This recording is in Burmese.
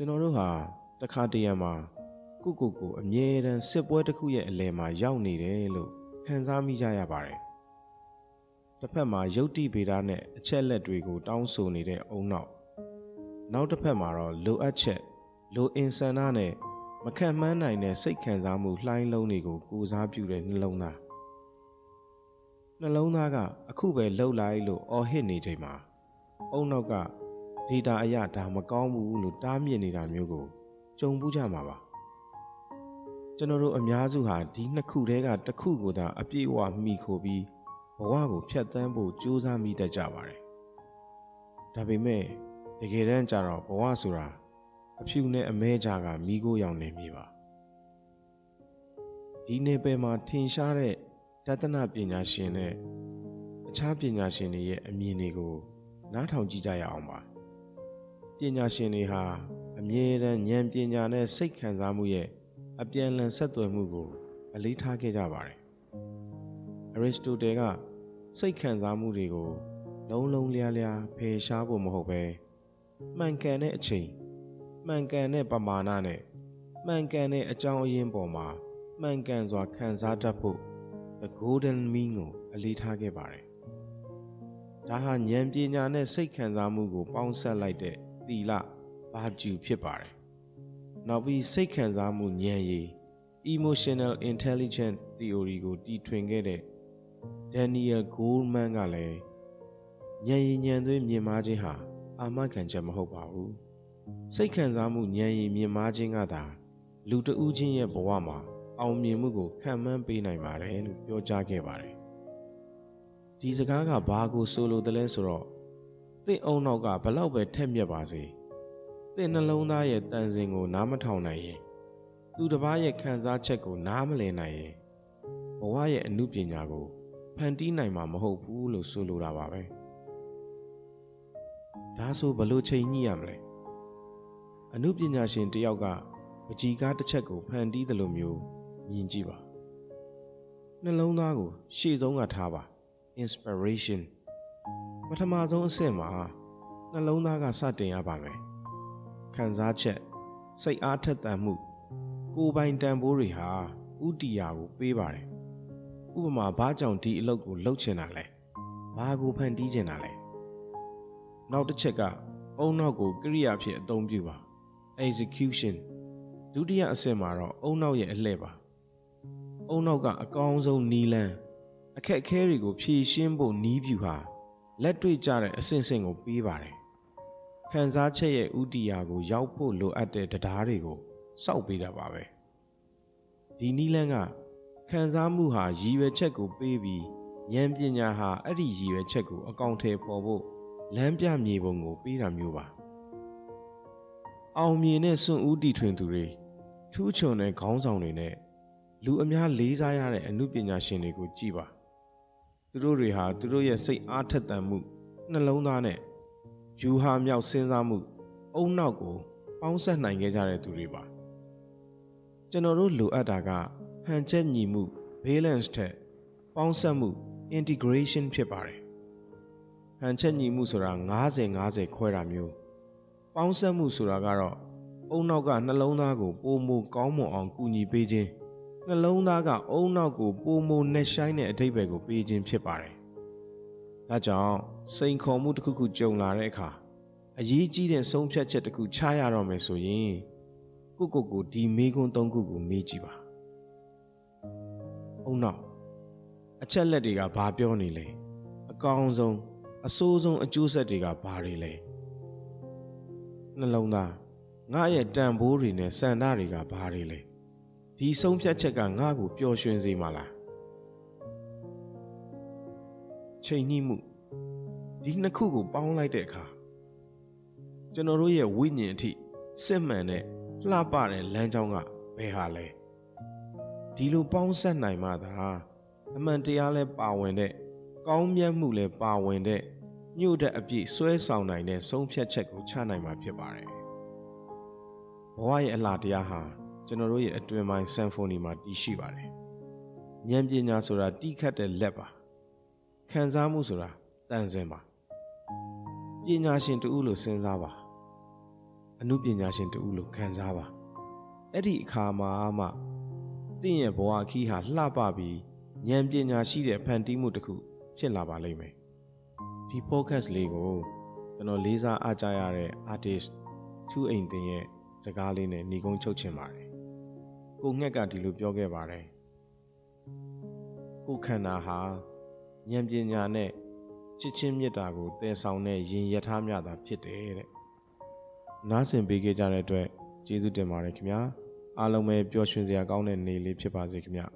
ကျွန်တော်တို့ဟာတခါတရံမှာကိုကိုကိုအမြဲတမ်းစစ်ပွဲတစ်ခုရဲ့အလယ်မှာရောက်နေတယ်လို့ခံစားမိကြရပါတယ်တစ်ဖက်မှာယုတ်တိဗေဒနဲ့အချက်လက်တွေကိုတောင်းဆိုနေတဲ့အုံနောက်နောက်တစ်ဖက်မှာတော့လိုအပ်ချက်လိုအင်ဆန္ဒနဲ့မခံမှန်းနိုင်တဲ့စိတ်ခံစားမှုလှိုင်းလုံးတွေကိုကိုစားပြုတဲ့နှလုံးသားနှလုံးသားကအခုပဲလှုပ်လိုက်လို့အော်ဟစ်နေချိန်မှာအုံနောက်က ဒေတာအရဒါမကောင်းဘူးလို့တားမြစ်နေတာမျိုးကိုကြုံဘူးကြမှာပါကျွန်တော်တို့အများစုဟာဒီနှစ်ခုတည်းကတစ်ခုကိုသာအပြည့်အဝမိခိုပြီးဘဝကိုဖျက်ဆီးဖို့ကြိုးစားမိတတ်ကြပါတယ်ဒါပေမဲ့တကယ်တမ်းကျတော့ဘဝဆိုတာအဖြူနဲ့အမဲကြားကမိကိုရောင်နေမိပါဒီနေပယ်မှာထင်ရှားတဲ့တသနာပညာရှင်နဲ့အခြားပညာရှင်တွေရဲ့အမြင်တွေကိုနားထောင်ကြည့်ကြရအောင်ပါ ပညာရှင်တွေဟာအမြဲတမ်းဉာဏ်ပညာနဲ့စိတ်ခံစားမှုရဲ့အပြန်အလှန်ဆက်သွယ်မှုကို အလေးထားခဲ့ကြပါတယ်အရစ္စတိုတယ်ကစိတ်ခံစားမှုတွေကိုလုံးလုံးလျားလျားဖယ်ရှားဖို့မဟုတ်ပဲမှန်ကန်တဲ့အချိန်မှန်ကန်တဲ့ပမာဏနဲ့မှန်ကန်တဲ့အကြောင်းအရင်းပေါ်မှာမှန်ကန်စွာခံစားတတ်ဖို့ the golden mean ကိုအလေးထားခဲ့ပါတယ်။ဒါဟာဉာဏ်ပညာနဲ့စိတ်ခံစားမှုကိုပေါင်းစပ်လိုက်တဲ့ သီလဘာကျူဖြစ်ပါတယ်။နောက်ပြီးစိတ်ခံစားမှုဉာဏ်ရည် emotional intelligence theory ကိုတီထွင်ခဲ့တဲ့ Daniel Goleman ကလည်းဉာဏ်ရည်ဉာဏ်သွေးမြင်မာခြင်းဟာအာမခံချက်မဟုတ်ပါဘူး။စိတ်ခံစားမှုဉာဏ်ရည်မြင်မာခြင်းကသာလူတဦးချင်းရဲ့ဘဝမှာအောင်မြင်မှုကိုခံမှန်းပေးနိုင်ပါတယ်လို့ပြောကြားခဲ့ပါတယ်။ဒီစကားကဘာကိုဆိုလိုတယ်လဲဆိုတော့ သင့်အုံနောက်ကဘလောက်ပဲထက်မြက်ပါစေသင့်နှလုံးသားရဲ့တန်စင်ကို နားမထောင်နိုင်ရင်သူတစ်ပါးရဲ့ခံစားချက်ကို နားမလည်နိုင်ရင်ဘဝရဲ့အမှုပညာကိုဖန်တီးနိုင်မှာမဟုတ်ဘူးလို့ဆိုလိုတာပါပဲ။ဒါဆိုဘလို့ချိန်ညှိရမလဲ။အမှုပညာရှင်တယောက်ကပကြီကားတစ်ချက်ကိုဖန်တီးတယ်လို့မျိုးမြင်ကြည့်ပါနှလုံးသားကို ရှေ့ဆုံးကထားပါ inspiration ပထမဆုံးအဆင့်မှာနှလုံးသားကစတင်ရပါမယ်ခံစားချက်စိတ်အားထက်သန်မှုကိုယ်ပိုင်တန်ဖိုးတွေဟာဥတီယာကိုပေးပါတယ်ဥပမာဘာကြောင့်ဒီအလုပ်ကိုလုပ်ချင်တာလဲဘာကိုဖန်တီးချင်တာလဲနောက်တစ်ချက်ကအုံနောက်ကိုကိရိယာဖြစ်အသုံးပြုပါ execution ဒုတိယအဆင့်မှာတော့အုံနောက်ရဲ့အလှည့်ပါအုံနောက်ကအကောင်းဆုံးနီလန်းအခက်အခဲတွေကိုဖြေရှင်းဖို့နီးပြူဟာ လက်တွေ့ကြတဲ့အဆင့်ဆင့်ကိုပေးပါတယ်ခံစားချက်ရဲ့ဥတီယာကိုရောက်ဖို့လိုအပ်တဲ့တရားတွေကိုစောက်ပေးတာပါပဲဒီနီလန်းကခံစားမှုဟာရည်ရွယ်ချက်ကိုပေးပြီးဉာဏ်ပညာဟာအဲ့ဒီရည်ရွယ်ချက်ကိုအကောင့်ထဲပေါ်ဖို့လမ်းပြမြေပုံကိုပေးတာမျိုးပါအောင်မြင်တဲ့စွန့်ဦးတီထွင်သူတွေထူးချွန်တဲ့ခေါင်းဆောင်တွေနဲ့လူအများလေးစားရတဲ့အမှုပညာရှင်တွေကိုကြည်ပါ သူတို့တွေဟာသူတို့ရဲ့စိတ်အားထက်သန်မှုနှလုံးသားနဲ့ယူဟာမြောက်စဉ်းစားမှုအုံနောက်ကိုပေါင်းဆက်နိုင်ခဲ့ကြတဲ့သူတွေပါကျွန်တော်တို့လိုအပ်တာကဟန်ချက်ညီမှု balance ထက်ပေါင်းစပ်မှု integration ဖြစ်ပါတယ်ဟန်ချက်ညီမှုဆိုတာ90 90ခွဲတာမျိုးပေါင်းစပ်မှုဆိုတာကတော့အုံနောက်ကနှလုံးသားကိုပိုမိုကောင်းမွန်အောင်ကူညီပေးခြင်း နှလုံးသားကအုံနောက်ကိုပိုမိုနဲ့ဆိုင်တဲ့အဓိပ္ပာယ်ကိုပေးခြင်းဖြစ်ပါတယ်။ဒါကြောင့်စိန်ခေါ်မှုတစ်ခုခုကြုံလာတဲ့အခါအရေးကြီးတဲ့ဆုံးဖြတ်ချက်တစ်ခုချရတော့မယ်ဆိုရင်ကိုကိုကိုဒီမေးခွန်းသုံးခုကိုမေးကြည့်ပါ။အုံနောက်အချက်လက်တွေကဘာပြောနေလဲ။အကောင်းဆုံးအဆိုးဆုံးအကျိုးဆက်တွေကဘာတွေလဲ။နှလုံးသားငါရဲ့တန်ဖိုးတွေနဲ့စံဓာတ်တွေကဘာတွေလဲ ဒီဆုံးဖြတ်ချက်ကငါ့ကိုပျော်ရွှင်စေမှာလားချိန်နှိမှုဒီနှစ်ခုကိုပေါင်းလိုက်တဲ့အခါကျွန်တော်တို့ရဲ့ဝိညာဉ်အထိစစ်မှန်တဲ့လှပတဲ့လမ်းကြောင်းကဘယ်ဟာလဲဒီလိုပေါင်းဆက်နိုင်မှသာအမှန်တရားလဲပါဝင်တဲ့ကောင်းမြတ်မှုလဲပါဝင်တဲ့ညို့တဲ့အပြည့်ဆွဲဆောင်နိုင်တဲ့ဆုံးဖြတ်ချက်ကိုချနိုင်မှာဖြစ်ပါတယ်ဘဝရဲ့အလှတရားဟာ ကျွန်တော်တို့ရဲ့အတွင်ပိုင်းဆမ်ဖိုနီမှာတည်ရှိပါတယ်ဉာဏ်ပညာဆိုတာတီးခတ်တဲ့လက်ပါခံစားမှုဆိုတာတန်စင်ပါပညာရှင်တူလို့စဉ်းစားပါအမှုပညာရှင်တူလို့ခံစားပါအဲ့ဒီအခါမှာမှတင့်ရဲ့ဘဝအခီးဟာလှပပြီးဉာဏ်ပညာရှိတဲ့ဖန်တီးမှုတစ်ခုဖြစ်လာပါလိမ့်မယ်ဒီ podcast လေးကိုကျွန်တော်လေးစားအားကြရတဲ့ artist ချူအိမ်တင်ရဲ့စကားလေးနဲ့ညီကုန်းချုပ်ချင်ပါတယ် ကိုငှက်ကဒီလိုပြောခဲ့ပါတယ်ကိုခန္ဓာဟာဉာဏ်ပညာနဲ့ချစ်ချင်းမေတ္တာကိုတည်ဆောင်တဲ့ရင်ရထားများသာဖြစ်တယ်တဲ့နားဆင်ပေးခဲ့ကြတဲ့အတွက်ကျေးဇူးတင်ပါတယ်ခင်ဗျာအားလုံးပဲပျော်ရွှင်စရာကောင်းတဲ့နေ့လေးဖြစ်ပါစေခင်ဗျာ